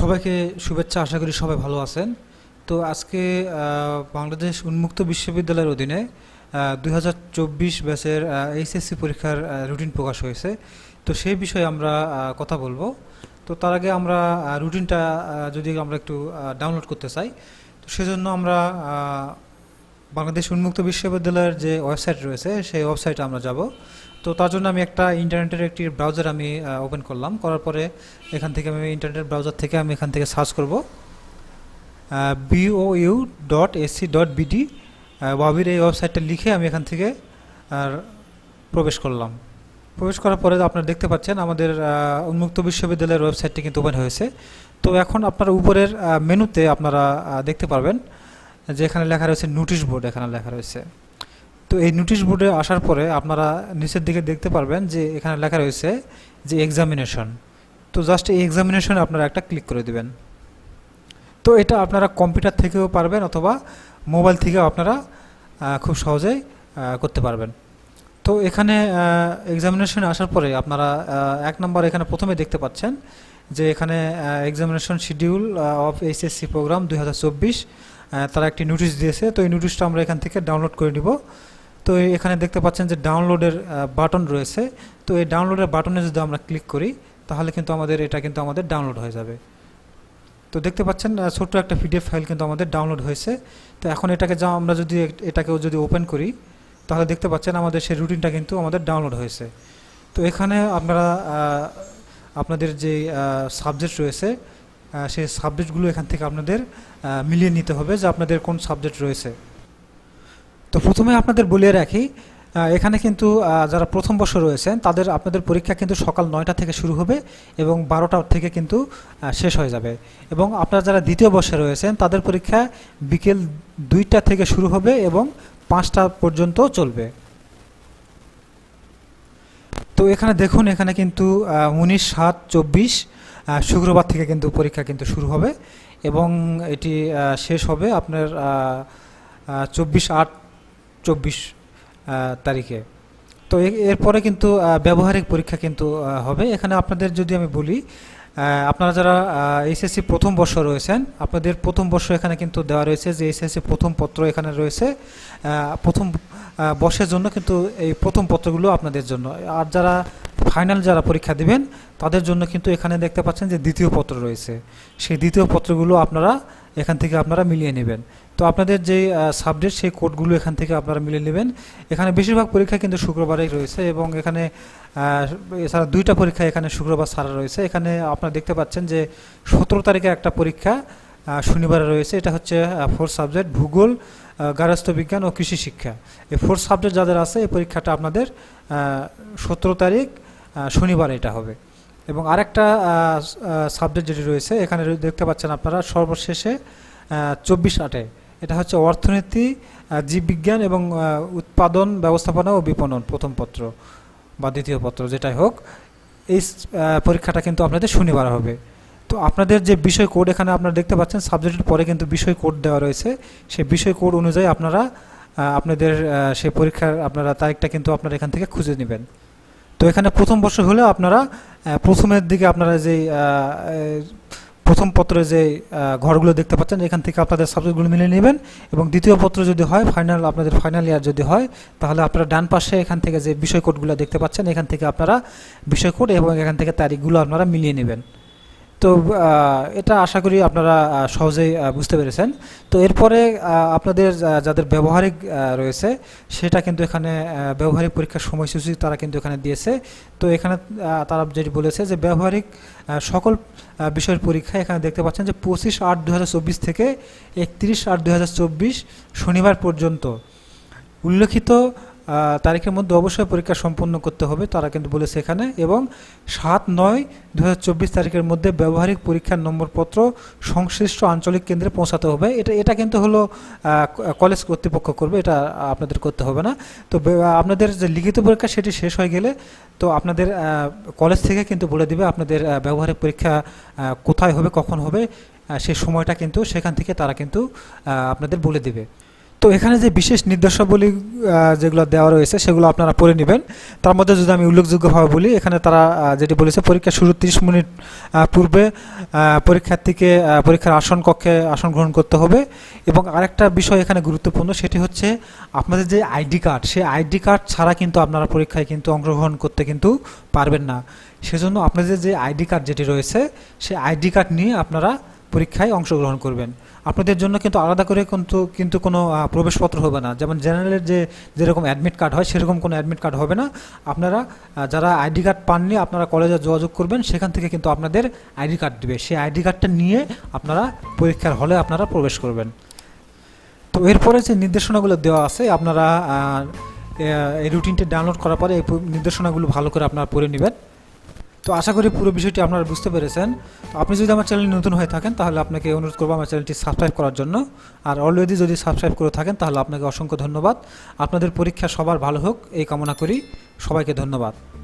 সবাইকে শুভেচ্ছা, আশা করি সবাই ভালো আছেন। তো আজকে বাংলাদেশ উন্মুক্ত বিশ্ববিদ্যালয়ের অধীনে দুই হাজার চব্বিশ ব্যাচের এইচএসসি পরীক্ষার রুটিন প্রকাশ হয়েছে। তো সেই বিষয়ে আমরা কথা বলব। তো তার আগে আমরা রুটিনটা যদি আমরা একটু ডাউনলোড করতে চাই, তো সেজন্য আমরা বাংলাদেশ উন্মুক্ত বিশ্ববিদ্যালয়ের যে ওয়েবসাইট রয়েছে, সেই ওয়েবসাইটে আমরা যাব। তো তার জন্য আমি একটা ইন্টারনেটের একটি ব্রাউজার আমি ওপেন করলাম। করার পরে এখান থেকে আমি ইন্টারনেট ব্রাউজার থেকে আমি এখান থেকে সার্চ করব। BOU dot AC dot BD ওয়াবির এই ওয়েবসাইটটা লিখে আমি এখান থেকে, আর প্রবেশ করলাম। প্রবেশ করার পরে আপনারা দেখতে পাচ্ছেন আমাদের উন্মুক্ত বিশ্ববিদ্যালয়ের ওয়েবসাইটটি কিন্তু ওপেন হয়েছে। তো এখন আপনার উপরের মেনুতে আপনারা দেখতে পারবেন। যে এখানে লেখা রয়েছে নোটিশ বোর্ড এখানে লেখা রয়েছে। তো এই নোটিশ বোর্ডে আসার পরে আপনারা নিচের দিকে দেখতে পারবেন যে এখানে লেখা রয়েছে যে এক্সামিনেশন তো জাস্ট এই এক্সামিনেশনে আপনারা একটা ক্লিক করে দেবেন। তো এটা আপনারা কম্পিউটার থেকেও পারবেন অথবা মোবাইল থেকেও আপনারা খুব সহজেই করতে পারবেন। তো এখানে এক্সামিনেশনে আসার পরে আপনারা এক নম্বর এখানে প্রথমে দেখতে পাচ্ছেন যে এখানে examination schedule of HSC program দুই হাজার চব্বিশ। তারা একটি নোটিশ দিয়েছে। তো এই নোটিশটা আমরা এখান থেকে ডাউনলোড করে নিব। তো এখানে দেখতে পাচ্ছেন যে ডাউনলোডের বাটন রয়েছে। তো এই ডাউনলোডের বাটনে যদি আমরা ক্লিক করি, তাহলে কিন্তু আমাদের, এটা কিন্তু আমাদের ডাউনলোড হয়ে যাবে। তো দেখতে পাচ্ছেন ছোট্ট একটা পিডিএফ ফাইল কিন্তু আমাদের ডাউনলোড হয়েছে। তো এখন এটাকে যা, আমরা যদি এটাকেও যদি ওপেন করি, তাহলে দেখতে পাচ্ছেন আমাদের সেই রুটিনটা কিন্তু আমাদের ডাউনলোড হয়েছে। তো এখানে আপনারা আপনাদের যে সাবজেক্ট রয়েছে সেই সাবজেক্টগুলো এখান থেকে আপনাদের মিলিয়ে নিতে হবে যে আপনাদের কোন সাবজেক্ট রয়েছে। তো প্রথমে আপনাদের বলিয়ে রাখি এখানে কিন্তু যারা প্রথম বর্ষ রয়েছেন, তাদের, আপনাদের পরীক্ষা কিন্তু সকাল নয়টা থেকে শুরু হবে এবং বারোটা থেকে কিন্তু শেষ হয়ে যাবে। এবং আপনারা যারা দ্বিতীয় বর্ষে রয়েছেন, তাদের পরীক্ষা বিকেল দুইটা থেকে শুরু হবে এবং পাঁচটা পর্যন্ত চলবে। তো এখানে দেখুন, এখানে কিন্তু উনিশ, সাত, চব্বিশ শুক্রবার থেকে কিন্তু পরীক্ষা কিন্তু শুরু হবে এবং এটি শেষ হবে আপনার চব্বিশ আট চব্বিশ তারিখে। তো এরপরে কিন্তু ব্যবহারিক পরীক্ষা কিন্তু হবে। এখানে আপনাদের যদি আমি বলি আপনারা যারা এইচএসসি প্রথম বর্ষ রয়েছেন, আপনাদের প্রথম বর্ষ এখানে কিন্তু দেওয়া রয়েছে যে এইচএসসি প্রথম পত্র এখানে রয়েছে। প্রথম বর্ষের জন্য কিন্তু এই প্রথম পত্রগুলো আপনাদের জন্য। আর যারা ফাইনাল যারা পরীক্ষা দিবেন, তাদের জন্য কিন্তু এখানে দেখতে পাচ্ছেন যে দ্বিতীয় পত্র রয়েছে। সেই দ্বিতীয় পত্রগুলো আপনারা এখান থেকে আপনারা মিলিয়ে নেবেন। তো আপনাদের যে সাবজেক্ট সেই কোডগুলো এখান থেকে আপনারা মিলিয়ে নেবেন। এখানে বেশিরভাগ পরীক্ষা কিন্তু শুক্রবারেই রয়েছে এবং এখানে এছাড়া দুইটা পরীক্ষা এখানে শুক্রবার ছাড়া রয়েছে। এখানে আপনারা দেখতে পাচ্ছেন যে সতেরো তারিখে একটা পরীক্ষা শনিবারে রয়েছে। এটা হচ্ছে ফোর সাবজেক্ট ভূগোল গার্হস্থ্য বিজ্ঞান ও কৃষি শিক্ষা। এই ফোর সাবজেক্ট যাদের আছে, এই পরীক্ষাটা আপনাদের সতেরো তারিখ শনিবার এটা হবে। এবং আরেকটা সাবজেক্ট যেটি রয়েছে, এখানে দেখতে পাচ্ছেন আপনারা সর্বশেষে চব্বিশ আটে। এটা হচ্ছে অর্থনীতি জীববিজ্ঞান এবং উৎপাদন, ব্যবস্থাপনা ও বিপণন, প্রথম পত্র বা দ্বিতীয় পত্র যেটাই হোক। এই পরীক্ষাটা কিন্তু আপনাদের শনিবার হবে। তো আপনাদের যে বিষয় কোড এখানে আপনারা দেখতে পাচ্ছেন সাবজেক্টের পরে কিন্তু বিষয় কোড দেওয়া রয়েছে। সেই বিষয় কোড অনুযায়ী আপনারা আপনাদের সেই পরীক্ষার আপনারা তারিখটা কিন্তু আপনারা এখান থেকে খুঁজে নেবেন। তো এখানে প্রথম বর্ষ হলে আপনারা প্রথমের দিকে আপনারা যে প্রথম পত্রে যে ঘরগুলো দেখতে পাচ্ছেন, এখান থেকে আপনাদের সাবজেক্টগুলো মিলে নেবেন এবং দ্বিতীয় পত্র যদি হয় ফাইনাল আপনাদের ফাইনাল ইয়ার যদি হয়, তাহলে আপনারা ডান পাশে এখান থেকে যে বিষয় কোডগুলো দেখতে পাচ্ছেন, এখান থেকে আপনারা বিষয় কোড এবং এখান থেকে তারিখগুলো আপনারা মিলিয়ে নেবেন। তো এটা আশা করি আপনারা সহজেই বুঝতে পেরেছেন। তো এরপরে আপনাদের যাদের ব্যবহারিক রয়েছে, সেটা কিন্তু এখানে ব্যবহারিক পরীক্ষার সময়সূচি তারা কিন্তু এখানে দিয়েছে। তো এখানে তারা যেটি বলেছে যে, ব্যবহারিক সকল বিষয়ের পরীক্ষা এখানে দেখতে পাচ্ছেন যে, পঁচিশ আট দু থেকে একত্রিশ আট দু শনিবার পর্যন্ত উল্লেখিত তারিখের মধ্যে অবশ্যই পরীক্ষা সম্পন্ন করতে হবে, তারা কিন্তু বলেছে এখানে। এবং সাত নয় দু তারিখের মধ্যে ব্যবহারিক পরীক্ষার নম্বরপত্র সংশ্লিষ্ট আঞ্চলিক কেন্দ্রে পৌঁছাতে হবে। এটা এটা কিন্তু হলো কলেজ কর্তৃপক্ষ করবে, এটা আপনাদের করতে হবে না। তো আপনাদের যে লিখিত পরীক্ষা সেটি শেষ হয়ে গেলে, তো আপনাদের কলেজ থেকে কিন্তু বলে দিবে আপনাদের ব্যবহারিক পরীক্ষা কোথায় হবে, কখন হবে সেই সময়টা কিন্তু সেখান থেকে তারা কিন্তু আপনাদের বলে দিবে। তো এখানে যে বিশেষ নির্দেশাবলী যেগুলো দেওয়া রয়েছে, সেগুলো আপনারা পড়ে নেবেন। তার মধ্যে যদি আমি উল্লেখযোগ্যভাবে বলি, এখানে তারা যেটি বলেছে, পরীক্ষা শুরু তিরিশ মিনিট পূর্বে পরীক্ষার্থীকে পরীক্ষার আসন কক্ষে আসন গ্রহণ করতে হবে। এবং আরেকটা বিষয় এখানে গুরুত্বপূর্ণ, সেটি হচ্ছে আপনাদের যে আইডি কার্ড, সেই আইডি কার্ড ছাড়া কিন্তু আপনারা পরীক্ষায় কিন্তু অংশগ্রহণ করতে কিন্তু পারবেন না। সেজন্য আপনাদের যে আইডি কার্ড যেটি রয়েছে, সেই আইডি কার্ড নিয়ে আপনারা পরীক্ষায় অংশগ্রহণ করবেন। আপনাদের জন্য কিন্তু আলাদা করে কিন্তু কিন্তু কোনো প্রবেশপত্র হবে না। যেমন জেনারেলের যে, যেরকম অ্যাডমিট কার্ড হয়, সেরকম কোনো অ্যাডমিট কার্ড হবে না। আপনারা যারা আইডি কার্ড পাননি, আপনারা কলেজে যোগাযোগ করবেন। সেখান থেকে কিন্তু আপনাদের আইডি কার্ড দেবে। সেই আইডি কার্ডটা নিয়ে আপনারা পরীক্ষার হলে আপনারা প্রবেশ করবেন। তো এরপরে যে নির্দেশনাগুলো দেওয়া আছে, আপনারা এই রুটিনটি ডাউনলোড করার পরে এই নির্দেশনাগুলো ভালো করে আপনারা পড়ে নেবেন। তো আশা করি পুরো বিষয়টি আপনারা বুঝতে পেরেছেন। তো আপনি যদি আমার চ্যানেল নতুন হয়ে থাকেন, তাহলে আপনাকে অনুরোধ করব আমার চ্যানেলটি সাবস্ক্রাইব করার জন্য। আর অলরেডি যদি সাবস্ক্রাইব করে থাকেন, তাহলে আপনাকে অসংখ্য ধন্যবাদ। আপনাদের পরীক্ষা সবার ভালো হোক, এই কামনা করি। সবাইকে ধন্যবাদ।